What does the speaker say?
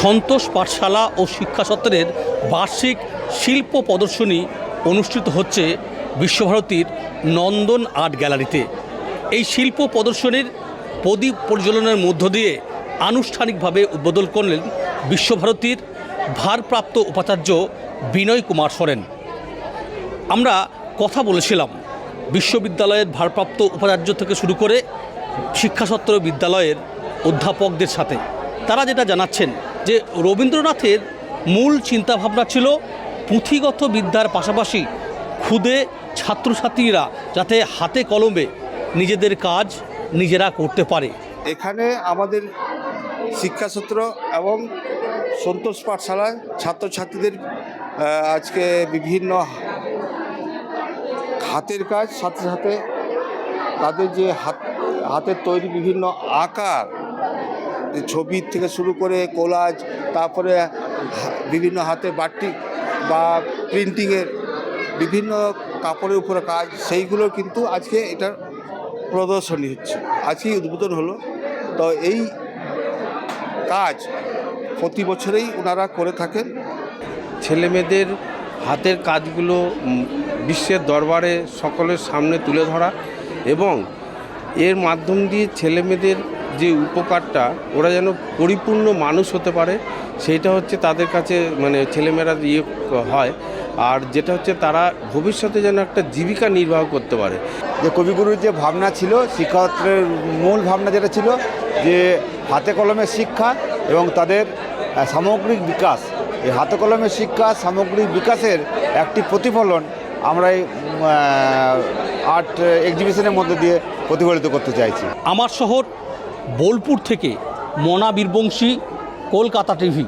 সন্তোষ পাঠশালা ও শিক্ষা সত্তরের বার্ষিক শিল্প প্রদর্শনী অনুষ্ঠিত হচ্ছে বিশ্বভারতীর নন্দন আর্ট গ্যালারিতে। এই শিল্প প্রদর্শনীর প্রদীপ পরিচালনার মধ্য দিয়ে আনুষ্ঠানিকভাবে উদ্বোধন করলেন বিশ্বভারতীর ভারপ্রাপ্ত উপাচার্য বিনয় কুমার সরেন। আমরা কথা বলেছিলাম, বিশ্ববিদ্যালয়ের ভারপ্রাপ্ত উপাচার্য থেকে শুরু করে শিক্ষাসত্র বিদ্যালয়ের অধ্যাপকদের সাথে। তারা যেটা জানাচ্ছেন যে রবীন্দ্রনাথের মূল চিন্তাভাবনা ছিল পুঁথিগত বিদ্যার পাশাপাশি খুদে ছাত্রছাত্রীরা যাতে হাতে কলমে নিজেদের কাজ নিজেরা করতে পারে। এখানে আমাদের শিক্ষাসূত্র এবং সন্তোষ পাঠশালায় ছাত্রছাত্রীদের আজকে বিভিন্ন হাতের কাজ, সাথে সাথে তাদের যে হাত, হাতের তৈরি বিভিন্ন আকার যে ছবির থেকে শুরু করে কোলাজ, তারপরে বিভিন্ন হাতে বাটিক বা প্রিন্টিংয়ের বিভিন্ন কাপড়ের উপরে কাজ, সেইগুলো কিন্তু আজকে এটার প্রদর্শনী হচ্ছে। আজকেই উদ্বোধন হলো। তো এই কাজ প্রতি বছরেই ওনারা করে থাকেন। ছেলেমেয়েদের হাতের কাজগুলো বিশ্বের দরবারে সকলের সামনে তুলে ধরা এবং এর মাধ্যম দিয়ে ছেলেমেয়েদের যে উপকারটা ওরা যেন পরিপূর্ণ মানুষ হতে পারে সেইটা হচ্ছে তাদের কাছে মানে ছেলেমেয়েরা ইয়ে হয়। আর যেটা হচ্ছে তারা ভবিষ্যতে যেন একটা জীবিকা নির্বাহ করতে পারে। যে কবিগুরুর যে ভাবনা ছিল শিক্ষাত্রের মূল ভাবনা যেটা ছিল যে হাতে কলমে শিক্ষা এবং তাদের সামগ্রিক বিকাশ। এই হাতে কলমের শিক্ষা সামগ্রিক বিকাশের একটি প্রতিফলন আমরা এই আর্ট এক্সিবিশনের মধ্যে দিয়ে প্রতিফলিত করতে চাইছি। আমার শহর বোলপুর থেকে মনা বীরবংশী কলকাতা টিভি।